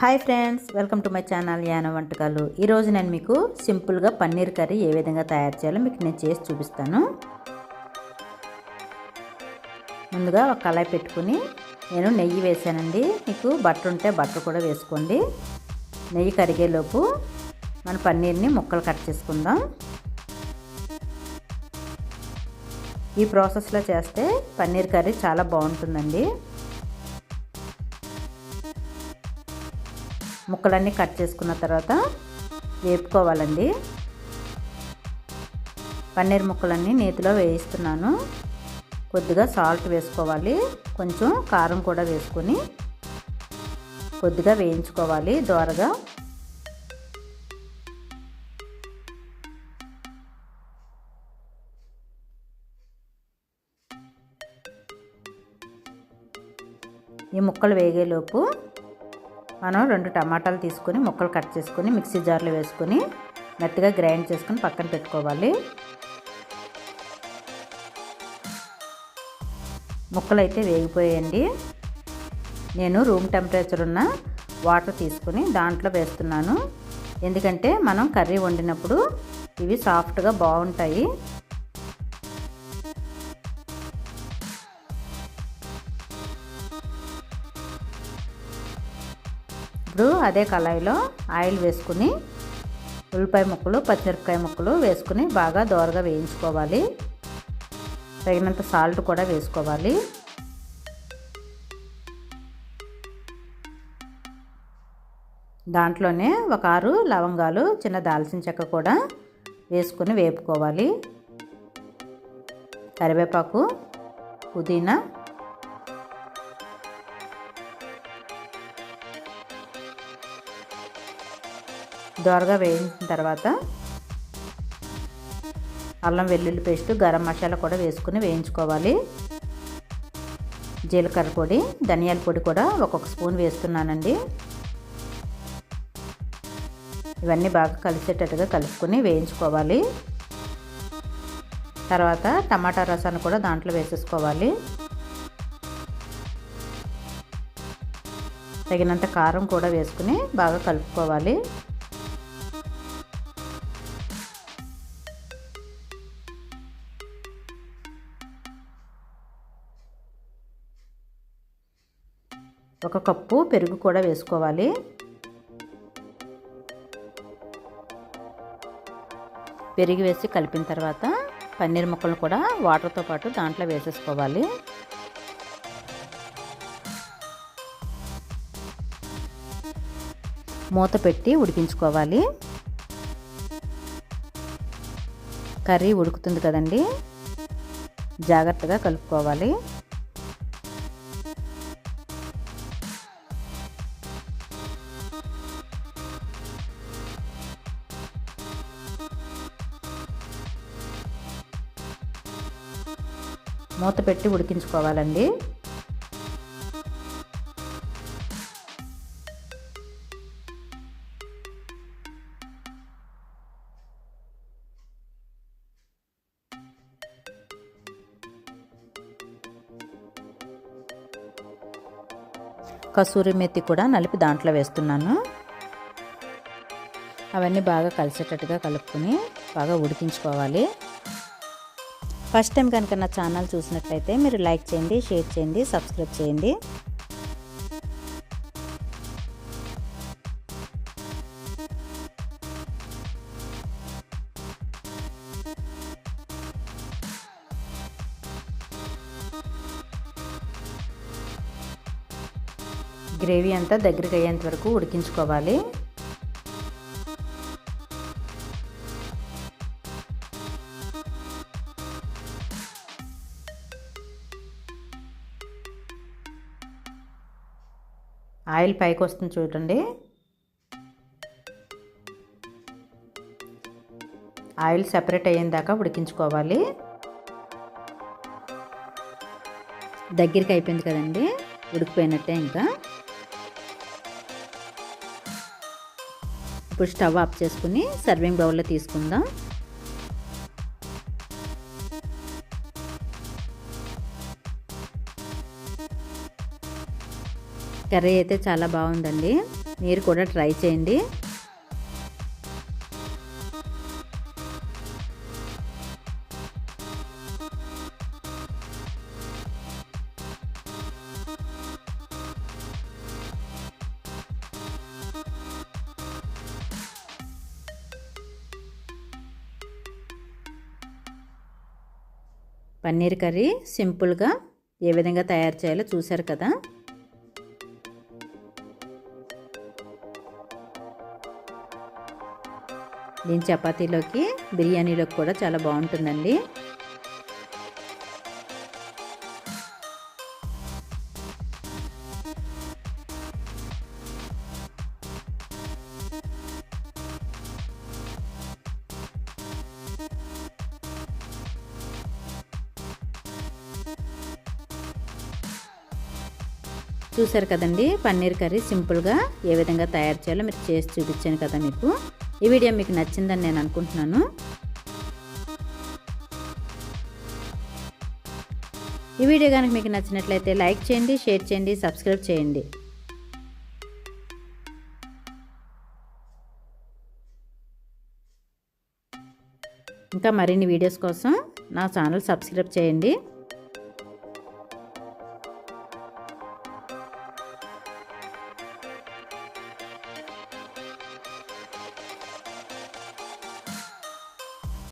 Hi friends welcome to my channel యాన వంటకాలు. ఈరోజు నేను మీకు సింపుల్గా పన్నీర్ కర్రీ ఏ విధంగా తయారు చేయాలో మీకు నేను చేసి చూపిస్తాను. ముందుగా ఒక కళాయి పెట్టుకుని నేను నెయ్యి వేసానండి. మీకు బట్టర్ ఉంటే బట్టర్ కూడా వేసుకోండి. నెయ్యి కరిగేలోపు మన పన్నీర్ని ముక్కలు కట్ చేసుకుందాం. ఈ ప్రాసెస్లో చేస్తే పన్నీర్ కర్రీ చాలా బాగుంటుందండి. ముక్కలన్నీ కట్ చేసుకున్న తర్వాత వేపుకోవాలండి. పన్నీర్ ముక్కలన్నీ నేతిలో వేయిస్తున్నాను. కొద్దిగా సాల్ట్ వేసుకోవాలి. కొంచెం కారం కూడా వేసుకొని కొద్దిగా వేయించుకోవాలి దోరగా. ఈ ముక్కలు వేగేలోపు మనం రెండు టమాటాలు తీసుకొని ముక్కలు కట్ చేసుకొని మిక్సీ జార్లో వేసుకొని మెత్తగా గ్రైండ్ చేసుకొని పక్కన పెట్టుకోవాలి. ముక్కలు అయితే వేగిపోయాయండి. నేను రూమ్ టెంపరేచర్ ఉన్న వాటర్ తీసుకుని దాంట్లో వేస్తున్నాను. ఎందుకంటే మనం కర్రీ వండినప్పుడు ఇవి సాఫ్ట్గా బాగుంటాయి. ఇప్పుడు అదే కళాయిలో ఆయిల్ వేసుకుని ఉల్లిపాయ ముక్కలు పచ్చిమిరపకాయ ముక్కలు వేసుకుని బాగా దోరగా వేయించుకోవాలి. తగినంత సాల్ట్ కూడా వేసుకోవాలి. దాంట్లోనే ఒక ఆరు లవంగాలు చిన్న దాల్చిన చెక్క కూడా వేసుకుని వేపుకోవాలి. కరివేపాకు పుదీనా దోరగా వేయించిన తర్వాత అల్లం వెల్లుల్లి పేస్ట్ గరం మసాలా కూడా వేసుకుని వేయించుకోవాలి. జీలకర్ర పొడి ధనియాల పొడి కూడా ఒక్కొక్క స్పూన్ వేస్తున్నానండి. ఇవన్నీ బాగా కలిసేటట్టుగా కలుపుకొని వేయించుకోవాలి. తర్వాత టమాటా రసాన్ని కూడా దాంట్లో వేసేసుకోవాలి. తగినంత కారం కూడా వేసుకుని బాగా కలుపుకోవాలి. ఒక కప్పు పెరుగు కూడా వేసుకోవాలి. పెరుగు వేసి కలిపిన తర్వాత పన్నీర్ ముక్కలను కూడా వాటర్తో పాటు దాంట్లో వేసేసుకోవాలి. మూత పెట్టి ఉడికించుకోవాలి. కర్రీ ఉడుకుతుంది కదండి? జాగ్రత్తగా కలుపుకోవాలి. మూత పెట్టి ఉడికించుకోవాలండి. కసూరి మెత్తి కూడా నలిపి దాంట్లో వేస్తున్నాను. అవన్నీ బాగా కలిసేటట్టుగా కలుపుకొని బాగా ఉడికించుకోవాలి. ఫస్ట్ టైం కనుక నా ఛానల్ చూసినట్లయితే మీరు లైక్ చేయండి షేర్ చేయండి సబ్స్క్రైబ్ చేయండి. గ్రేవీ అంతా దగ్గరికి అయ్యేంత వరకు ఉడికించుకోవాలి. ఆయిల్ పైకి వస్తుంది చూడండి. ఆయిల్ సెపరేట్ అయ్యేదాకా దాకా ఉడికించుకోవాలి. దగ్గరికి అయిపోయింది కదండి ఉడికిపోయినట్టే ఇంకా. ఇప్పుడు స్టవ్ ఆఫ్ చేసుకుని సర్వింగ్ బౌల్లో తీసుకుందాం. కర్రీ అయితే చాలా బాగుందండి. మీరు కూడా ట్రై చేయండి. పన్నీర్ కర్రీ సింపుల్గా ఏ విధంగా తయారు చేయాలో చూశారు కదా. దీని చపాతీలోకి బిర్యానీలోకి కూడా చాలా బాగుంటుందండి. చూసారు కదండి పన్నీర్ కర్రీ సింపుల్గా ఏ విధంగా తయారు చేయాలో మీరు చేసి చూపించాను కదా మీకు. ఈ వీడియో మీకు నచ్చిందని నేను అనుకుంటున్నాను. ఈ వీడియో కనుక మీకు నచ్చినట్లయితే లైక్ చేయండి షేర్ చేయండి సబ్స్క్రైబ్ చేయండి. ఇంకా మరిన్ని వీడియోస్ కోసం నా ఛానల్ సబ్స్క్రైబ్ చేయండి.